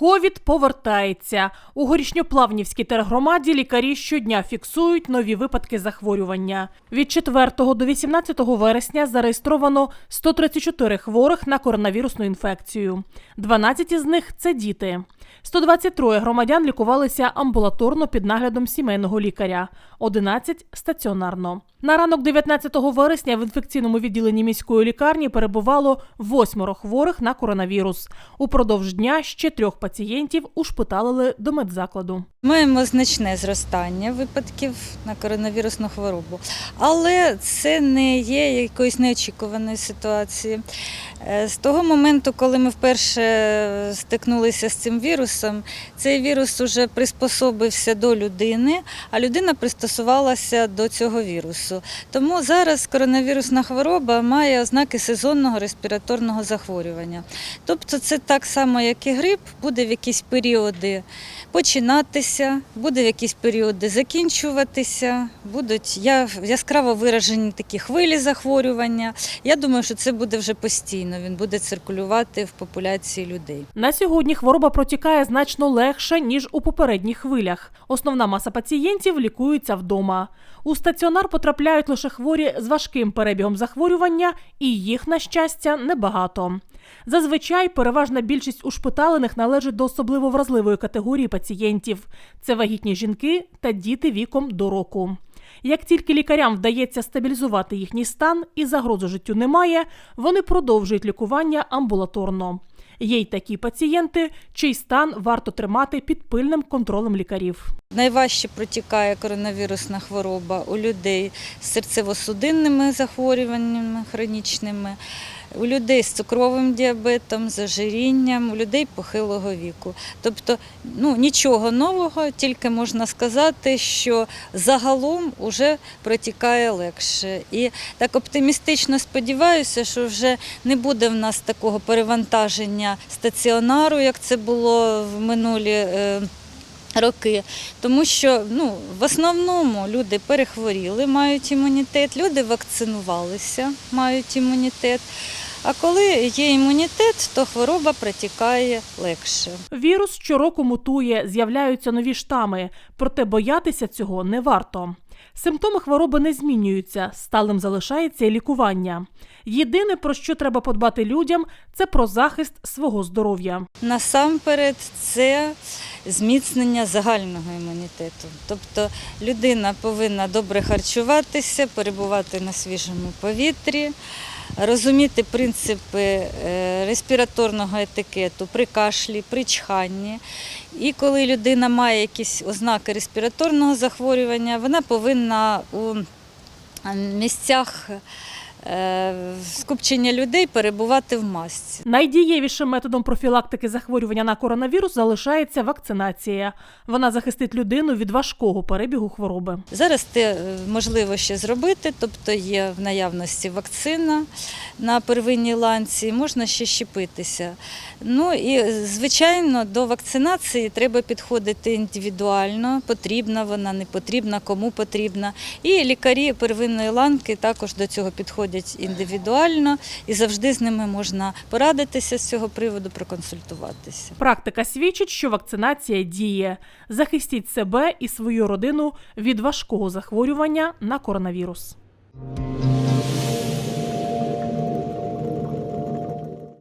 Ковід повертається у горішньоплавнівській тергромаді. Лікарі щодня фіксують нові випадки захворювання. Від 4 до 18 вересня зареєстровано 134 хворих на коронавірусну інфекцію. 12 із них це діти. 123 громадян лікувалися амбулаторно під наглядом сімейного лікаря, 11 – стаціонарно. На ранок 19 вересня в інфекційному відділенні міської лікарні перебувало восьмеро хворих на коронавірус. Упродовж дня ще трьох пацієнтів ушпиталили до медзакладу. Маємо значне зростання випадків на коронавірусну хворобу, але це не є якоюсь неочікуваною ситуацією. Е, З того моменту, коли ми вперше стикнулися з цим вірусом, цей вірус уже приспособився до людини, а людина пристосувалася до цього вірусу. Тому зараз коронавірусна хвороба має ознаки сезонного респіраторного захворювання. Тобто це так само, як і грип, буде в якісь періоди починатися, буде в якісь періоди закінчуватися, будуть яскраво виражені такі хвилі захворювання. Я думаю, що це буде вже постійно. Він буде циркулювати в популяції людей. На сьогодні хвороба протікає значно легше ніж у попередніх хвилях. Основна маса пацієнтів лікується вдома. У стаціонар потрапляють лише хворі з важким перебігом захворювання, і їх, на щастя, небагато. Зазвичай переважна більшість ушпиталених належить до особливо вразливої категорії пацієнтів це вагітні жінки та діти віком до року. Як тільки лікарям вдається стабілізувати їхній стан і загрози життю немає, вони продовжують лікування амбулаторно. Є й такі пацієнти, чий стан варто тримати під пильним контролем лікарів. Найважче протікає коронавірусна хвороба у людей з серцево-судинними захворюваннями хронічними, у людей з цукровим діабетом, з ожирінням, у людей похилого віку. Тобто ну, нічого нового, тільки можна сказати, що загалом вже протікає легше. І так оптимістично сподіваюся, що вже не буде в нас такого перевантаження стаціонару, як це було в минулі. Роки, тому що ну, в основному люди перехворіли, мають імунітет, люди вакцинувалися, мають імунітет. А коли є імунітет, то хвороба протікає легше. Вірус щороку мутує, з'являються нові штами, проте боятися цього не варто. Симптоми хвороби не змінюються, сталим залишається і лікування. Єдине, про що треба подбати людям, це про захист свого здоров'я. Насамперед, це зміцнення загального імунітету. Тобто людина повинна добре харчуватися, перебувати на свіжому повітрі, розуміти принципи е, респіраторного етикету при кашлі, при чханні. І коли людина має якісь ознаки респіраторного захворювання, вона повинна у місцях скупчення людей перебувати в масці. Найдієвішим методом профілактики захворювання на коронавірус залишається вакцинація. Вона захистить людину від важкого перебігу хвороби. Зараз це е, можливо ще зробити, тобто є в наявності вакцина на первинній ланці, можна ще щепитися. Ну і звичайно, до вакцинації треба підходити індивідуально, потрібна вона, не потрібна, кому потрібна. І лікарі первинної ланки також до цього підходять індивідуально, і завжди з ними можна порадитися з цього приводу, проконсультуватися. Практика свідчить, що вакцинація діє. Захистіть себе і свою родину від важкого захворювання на коронавірус.